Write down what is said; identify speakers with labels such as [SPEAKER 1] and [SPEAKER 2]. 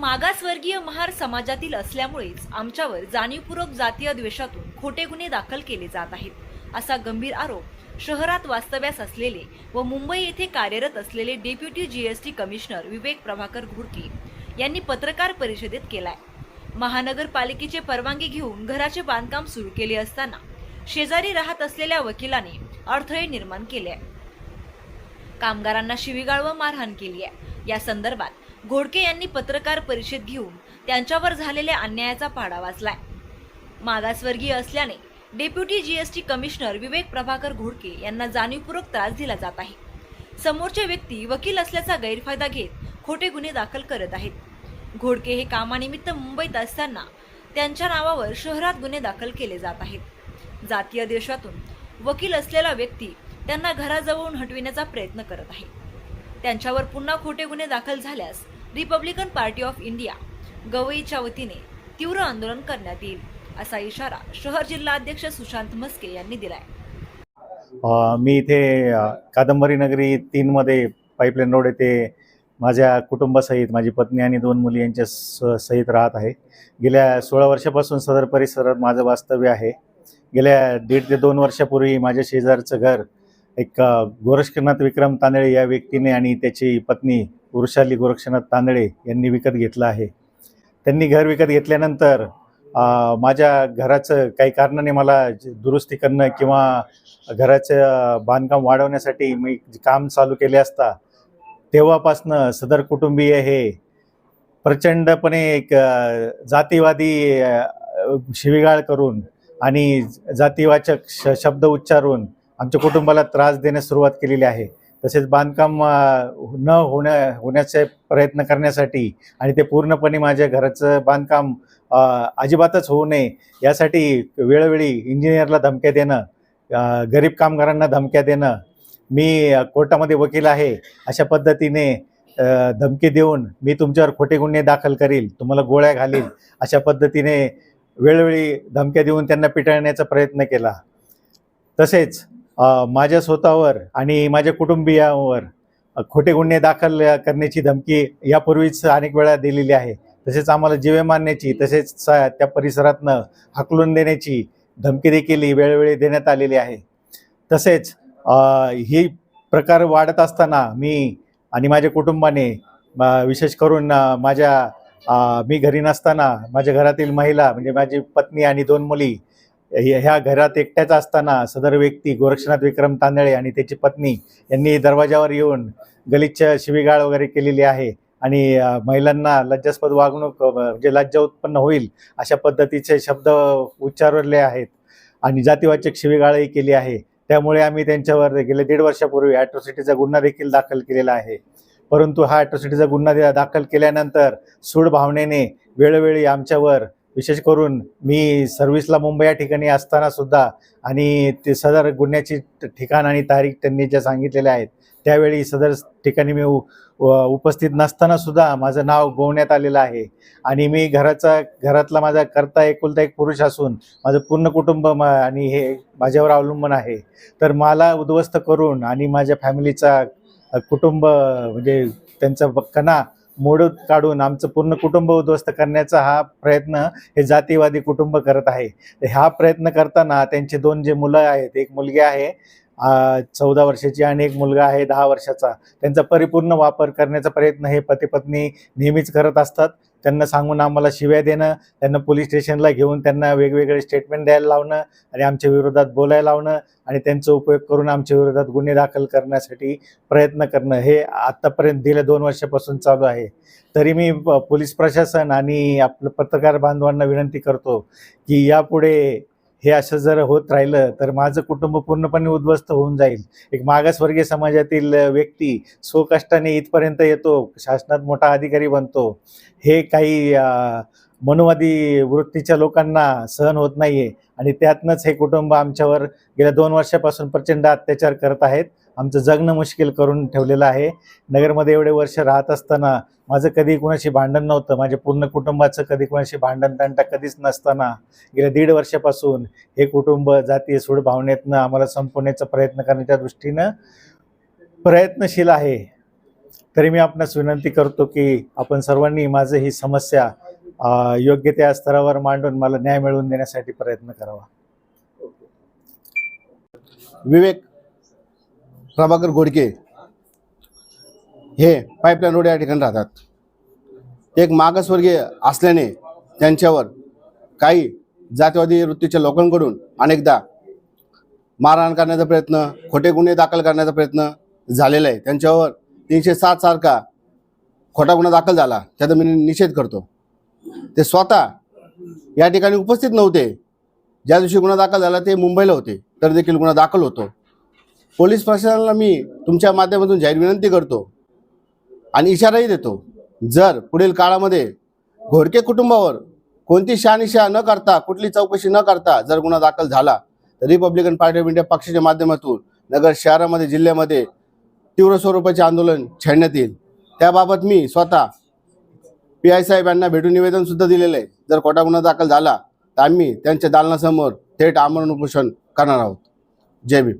[SPEAKER 1] मागासवर्गीय महार समाजातील असल्यामुळेच आमच्यावर जाणीवपूर्वक जातीय द्वेषातून खोटे गुन्हे दाखल केले जात आहेत. असा गंभीर आरोप शहरात वास्तव्यास असलेले व मुंबई येथे कार्यरत असलेले deputy GST commissioner Vivek Prabhakar Ghudke यांनी पत्रकार परिषदेत केलाय. महानगरपालिकेचे परवानगी घेऊन घराचे बांधकाम सुरू केले असताना शेजारी राहत असलेल्या वकिलाने अडथळे निर्माण केले. आहे कामगारांना शिवीगाळ व मारहाण केली आहे. या संदर्भात घोडके यांनी पत्रकार परिषद घेऊन त्यांच्यावर झालेल्या अन्यायाचा पाडा वाचलाय. मागासवर्गीय असल्याने deputy GST commissioner Vivek Prabhakar Ghodke यांना जाणीवपूर्वक त्रास दिला जात आहे. समोरचे व्यक्ती वकील असल्याचा गैरफायदा घेत खोटे गुन्हे दाखल करत आहेत. घोडके हे कामानिमित्त मुंबईत असताना त्यांच्या नावावर शहरात गुन्हे दाखल केले जात आहेत. जातीय देशातून वकील असलेला व्यक्ती त्यांना घराजवळून हटविण्याचा प्रयत्न करत आहे. त्यांच्यावर पुन्हा खोटे गुन्हे दाखल झाल्यास रिपब्लिकन पार्टी ऑफ इंडिया गवईच्या वतीने तीव्र आंदोलन करण्यात येईल असा इशारा शहर जिल्हा अध्यक्ष सुशांत मस्के यांनी दिलाय.
[SPEAKER 2] मी इथे कादंबरी नगरी तीनमध्ये पाईपलाईन रोड येथे माझ्या कुटुंबासहित माझी पत्नी आणि दोन मुली यांच्या स- सहित राहत आहे. गेल्या सोळा वर्षापासून सदर परिसरात माझं वास्तव्य आहे. गेल्या दीड ते दोन वर्षापूर्वी माझ्या शेजारचं घर एक गोरक्षनाथ विक्रम तांदळे या व्यक्तीने आणि त्याची पत्नी वृषाली गोरक्षनाथ तांदळे यांनी विकत घेतलं आहे. त्यांनी घर विकत घेतल्यानंतर माझ्या घराचं काही कारणाने मला दुरुस्ती करणं किंवा घराचं बांधकाम वाढवण्यासाठी मी काम चालू केले असता तेव्हापासनं सदर कुटुंबीय हे प्रचंडपणे एक जातीवादी शिविगाळ शिवीगाळ करून आणि जातीवाचक श शब्द उच्चारून आमच्या कुटुंबाला त्रास देण्यास सुरुवात केलेली आहे. तसेच बांधकाम न होण्या होण्याचे प्रयत्न करण्यासाठी आणि ते पूर्णपणे माझ्या घराचं बांधकाम अजिबातच होऊ नये यासाठी वेळोवेळी इंजिनियरला धमक्या देणं गरीब कामगारांना धमक्या देणं मी कोर्टामध्ये वकील आहे अशा पद्धतीने धमकी देऊन मी तुमच्यावर खोटे गुन्हे दाखल करील तुम्हाला गोळ्या घालील अशा पद्धतीने वेळोवेळी धमक्या देऊन त्यांना पिटाळण्याचा प्रयत्न केला. तसेच माझ्या स्वतःवर आणि माझ्या कुटुंबियांवर खोटे गुन्हे दाखल करण्याची धमकी यापूर्वीच अनेक वेळा दिलेली आहे. तसेच आम्हाला जीवे मारण्याची तसेच स- त्या परिसरातनं हकलून देण्याची धमकी देखील वेळोवेळी देण्यात आलेली आहे. तसेच ही प्रकार वाढत असताना मी आणि माझ्या कुटुंबाने विशेष करून माझ्या मी घरी नसताना माझ्या घरातील महिला म्हणजे माझी पत्नी आणि दोन मुली ह्या घरात एकट्याच असताना सदर व्यक्ती गोरक्षनाथ विक्रम तांदळे आणि त्याची पत्नी यांनी दरवाजावर येऊन गलिच्छ शिवीगाळ वगैरे केलेली आहे. आणि महिलांना लज्जास्पद वागणूक म्हणजे लज्जा उत्पन्न होईल अशा पद्धतीचे शब्द उच्चारले आहेत. आणि जातीवाचक शिवीगाळही केली आहे. त्यामुळे आम्ही त्यांच्यावर गेल्या दीड वर्षापूर्वी ॲट्रॉसिटीचा गुन्हा देखील दाखल केलेला आहे. परंतु हा ॲट्रॉसिटीचा गुन्हा दाखल केल्यानंतर सूड भावनेने वेळोवेळी आमच्यावर विशेष करून मी सर्व्हिसला मुंबई या ठिकाणी असताना सुद्धा आणि ते सदर गुन्ह्याची ठिकाण आणि तारीख त्यांनी ज्या सांगितलेल्या आहेत त्यावेळी सदर ठिकाणी मी उ- व- उपस्थित नसताना सुद्धा माझं नाव गोवण्यात आलेलं आहे. आणि मी घराचा घरातला माझा करता एकुलता एक पुरुष असून माझं पूर्ण कुटुंब म- आणि हे माझ्यावर अवलंबून आहे. तर मला उद्ध्वस्त करून आणि माझ्या फॅमिलीचा कुटुंब म्हणजे त्यांचा कणा मोड काढून आमचं पूर्ण कुटुंब उद्ध्वस्त करण्याचा हा प्रयत्न हे जातीवादी कुटुंब करत आहे. तर हा प्रयत्न करताना त्यांचे दोन जे मुलं आहेत एक मुलगी आहे चौदा वर्षाची आणि एक मुलगा आहे दहा वर्षाचा. त्यांचा परिपूर्ण वापर करण्याचा प्रयत्न हे पती पत्नी नेहमीच करत असतात. त्यांना सांगून आम्हाला शिव्या देणं त्यांना पोलीस स्टेशनला घेऊन त्यांना वेगवेगळे स्टेटमेंट द्यायला लावणं आणि आमच्या विरोधात बोलायला लावणं आणि त्यांचा उपयोग करून आमच्या विरोधात गुन्हे दाखल करण्यासाठी प्रयत्न करणं हे आत्तापर्यंत गेल्या दोन वर्षापासून चालू आहे. तरी मी प- पोलीस प्रशासन आणि आपलं पत्रकार बांधवांना विनंती करतो की यापुढे हे असं जर होत राहिलं तर माझं कुटुंब पूर्णपणे उद्ध्वस्त होऊन जाईल. एक मागासवर्गीय समाजातील व्यक्ती स्वकष्टाने इथपर्यंत येतो शासनात मोठा अधिकारी बनतो. हे काही मनुवादी वृत्तीच्या लोकांना सहन होत नाही आहे आणि त्यातनंच हे कुटुंब आमच्यावर गेल्या दोन वर्षापासून प्रचंड अत्याचार करत आहेत. आमचं जगणं मुश्किल करून ठेवलेलं आहे. नगरमध्ये एवढे वर्ष राहत असताना माझं कधी कुणाशी भांडण नव्हतं. माझ्या पूर्ण कुटुंबाचं कधी कुणाशी भांडण तंटा कधीच नसताना गेल्या दीड वर्षापासून हे कुटुंब जातीय सूड भावनेतनं आम्हाला संपवण्याचा प्रयत्न करण्याच्या दृष्टीनं प्रयत्नशील आहे. तरी मी आपणास विनंती करतो की आपण सर्वांनी माझं ही समस्या योग्य त्या स्तरावर मांडून मला न्याय मिळवून देण्यासाठी प्रयत्न करावा.
[SPEAKER 3] विवेक प्रभाकर घोडके हे पाईपलाईन रोड या ठिकाणी राहतात. एक मागासवर्गीय असल्याने त्यांच्यावर काही जातीवादी वृत्तीच्या लोकांकडून अनेकदा मारहाण करण्याचा प्रयत्न खोटे गुन्हे दाखल करण्याचा प्रयत्न झालेला आहे. त्यांच्यावर तीनशे सात सारखा खोटा गुन्हा दाखल झाला त्याचा मी निषेध करतो. ते स्वतः या ठिकाणी उपस्थित नव्हते. ज्या दिवशी गुन्हा दाखल झाला ते मुंबईला होते. तर देखील गुन्हा दाखल होतो. पोलीस प्रशासनाला मी तुमच्या माध्यमातून जाहीर विनंती करतो आणि इशाराही देतो. जर पुढील काळामध्ये घोडके कुटुंबावर कोणती शहानिशा न करता कुठली चौकशी न करता जर गुन्हा दाखल झाला तर रिपब्लिकन पार्टी ऑफ इंडिया पक्षाच्या माध्यमातून नगर शहरामध्ये जिल्ह्यामध्ये तीव्र स्वरूपाचे आंदोलन छेडण्यात येईल. त्याबाबत मी स्वतः पी आय साहेबांना भेटून निवेदनसुद्धा दिलेलं आहे. जर खोटा गुन्हा दाखल झाला तर आम्ही त्यांच्या दालनासमोर थेट आमरण उपोषण करणार आहोत. जय भीम.